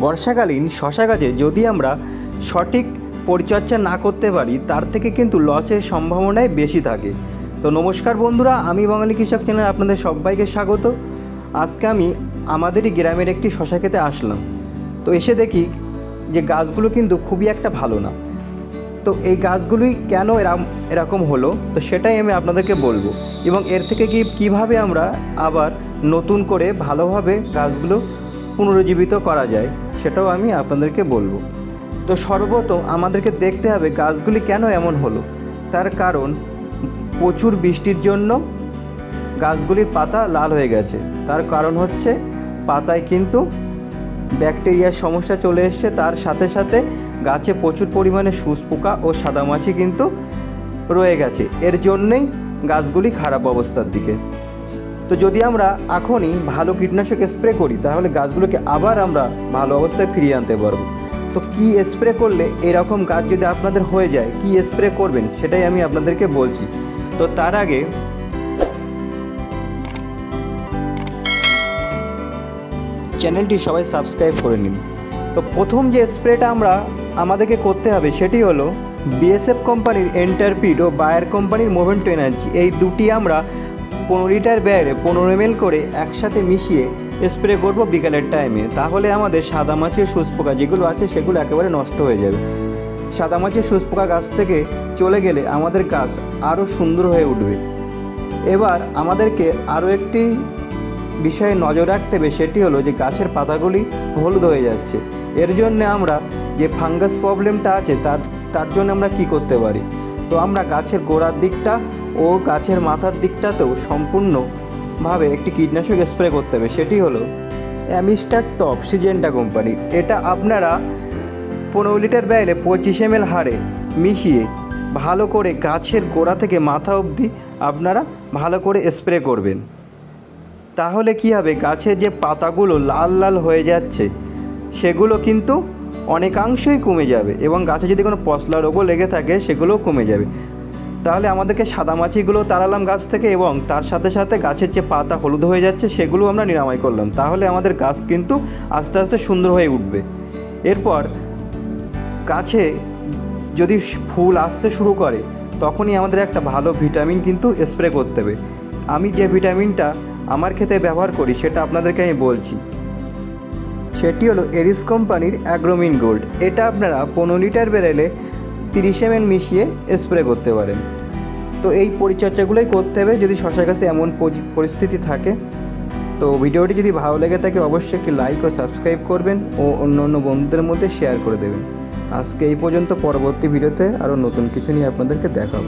বর্ষাকালীন শশা গাছে যদি আমরা সঠিক পরিচর্যা না করতে পারি, তার থেকে কিন্তু লসের সম্ভাবনাই বেশি থাকে। তো নমস্কার বন্ধুরা, আমি বাঙালি কৃষক চ্যানেল আপনাদের সবাইকে স্বাগত। আজকে আমি আমাদেরই গ্রামের একটি শশা খেতে আসলাম। তো এসে দেখি যে গাছগুলো কিন্তু খুবই একটা ভালো না। তো এই গাছগুলোই কেন এরম, এরকম হলো? তো সেটাই আমি আপনাদেরকে বলব। এবং এর থেকে কি, কীভাবে আমরা আবার নতুন করে ভালোভাবে গাছগুলো পুনরুজ্জীবিত করা যায়? সেটাও আমি আপনাদেরকে বলব। তো সর্বপ্রথম আমাদেরকে দেখতে হবে গাছগুলি কেন এমন হলো। তার কারণ, প্রচুর বৃষ্টির জন্য গাছগুলির পাতা লাল হয়ে গেছে। তার কারণ হচ্ছে, পাতায় কিন্তু ব্যাকটেরিয়ার সমস্যা চলে এসছে। তার সাথে সাথে গাছে প্রচুর পরিমাণে সুস পোকা ও সাদামাছি কিন্তু রয়ে গেছে। এর জন্যেই গাছগুলি খারাপ অবস্থার দিকে। তো যদি আমরা এখনই ভালো কীটনাশক স্প্রে করি, তাহলে গাছগুলোকে আবার আমরা ভালো অবস্থায় ফিরিয়ে আনতে পারব। তো কি স্প্রে করলে এরকম গাছ যদি আপনাদের হয়ে যায়, কি স্প্রে করবেন সেটাই আমি আপনাদেরকে বলছি। তো তার আগে চ্যানেলটি সবাই সাবস্ক্রাইব করে নিন। তো প্রথম যে স্প্রেটা আমরা আমাদেরকে করতে হবে, সেটি হলো বিএসএফ কোম্পানির এন্টারপিড ও বায়ার কোম্পানির মোভেন্ট এনার্জি। এই দুটি আমরা পনেরো লিটার ব্যারে পনেরো এম করে একসাথে মিশিয়ে স্প্রে করব বিকালের টাইমে তাহলে আমাদের সাদা মাছের সুস্থপোকা যেগুলো আছে সেগুলো একেবারে নষ্ট হয়ে যাবে। সাদা মাছের সুস্থপোকা গাছ থেকে চলে গেলে আমাদের গাছ আরও সুন্দর হয়ে উঠবে। এবার আমাদেরকে আরও একটি বিষয়ে নজর রাখতে হবে, সেটি হলো যে গাছের পাতাগুলি হলুদ হয়ে যাচ্ছে। এর জন্য আমরা যে ফাঙ্গাস প্রবলেমটা আছে তার তার জন্য আমরা কি করতে পারি? তো আমরা গাছের গোড়ার দিকটা ও গাছের মাথার দিকটাতেও সম্পূর্ণভাবে একটি কীটনাশক স্প্রে করতে হবে, সেটি হলো অ্যামিস্টার টপ সিজেন্টা কোম্পানির এটা আপনারা পনেরো লিটার ব্যালে পঁচিশ এম হারে মিশিয়ে ভালো করে গাছের গোড়া থেকে মাথা অবধি আপনারা ভালো করে স্প্রে করবেন। তাহলে কি হবে, গাছের যে পাতাগুলো লাল লাল হয়ে যাচ্ছে, সেগুলো কিন্তু অনেকাংশই কমে যাবে এবং গাছে যদি কোনো পশলা রোগও লেগে থাকে, সেগুলোও কমে যাবে। তাহলে আমাদেরকে সাদামাছিগুলো তাড়ালাম গাছ থেকে এবং তার সাথে সাথে গাছের যে পাতা হলুদ হয়ে যাচ্ছে সেগুলো আমরা নিরাময় করলাম। তাহলে আমাদের গাছ কিন্তু আস্তে আস্তে সুন্দর হয়ে উঠবে। এরপর গাছে যদি ফুল আসতে শুরু করে, তখনই আমাদের একটা ভালো ভিটামিন কিন্তু স্প্রে করতে হবে। আমি যে ভিটামিনটা আমার ক্ষেতে ব্যবহার করি সেটা আপনাদেরকে আমি বলছি। সেটি হলো এরিস কোম্পানির অ্যাগ্রোমিন গোল্ড। এটা আপনারা পনেরো লিটার বেরেলে তিরিশ এম মিশিয়ে স্প্রে করতে পারেন। তো এই পরিচর্যাগুলোই করতে হবে। যদি শশা গাছে এমন পরি- পরিস্থিতি থাকে, তো ভিডিওটি যদি ভালো লেগে থাকে, অবশ্যই একটি লাইক ও সাবস্ক্রাইব করবেন ও অন্য অন্য বন্ধুদের মধ্যে শেয়ার করে দেবেন। আজকে এই পর্যন্ত, পরবর্তী ভিডিওতে আরও নতুন কিছু নিয়ে আপনাদেরকে দেখাবো।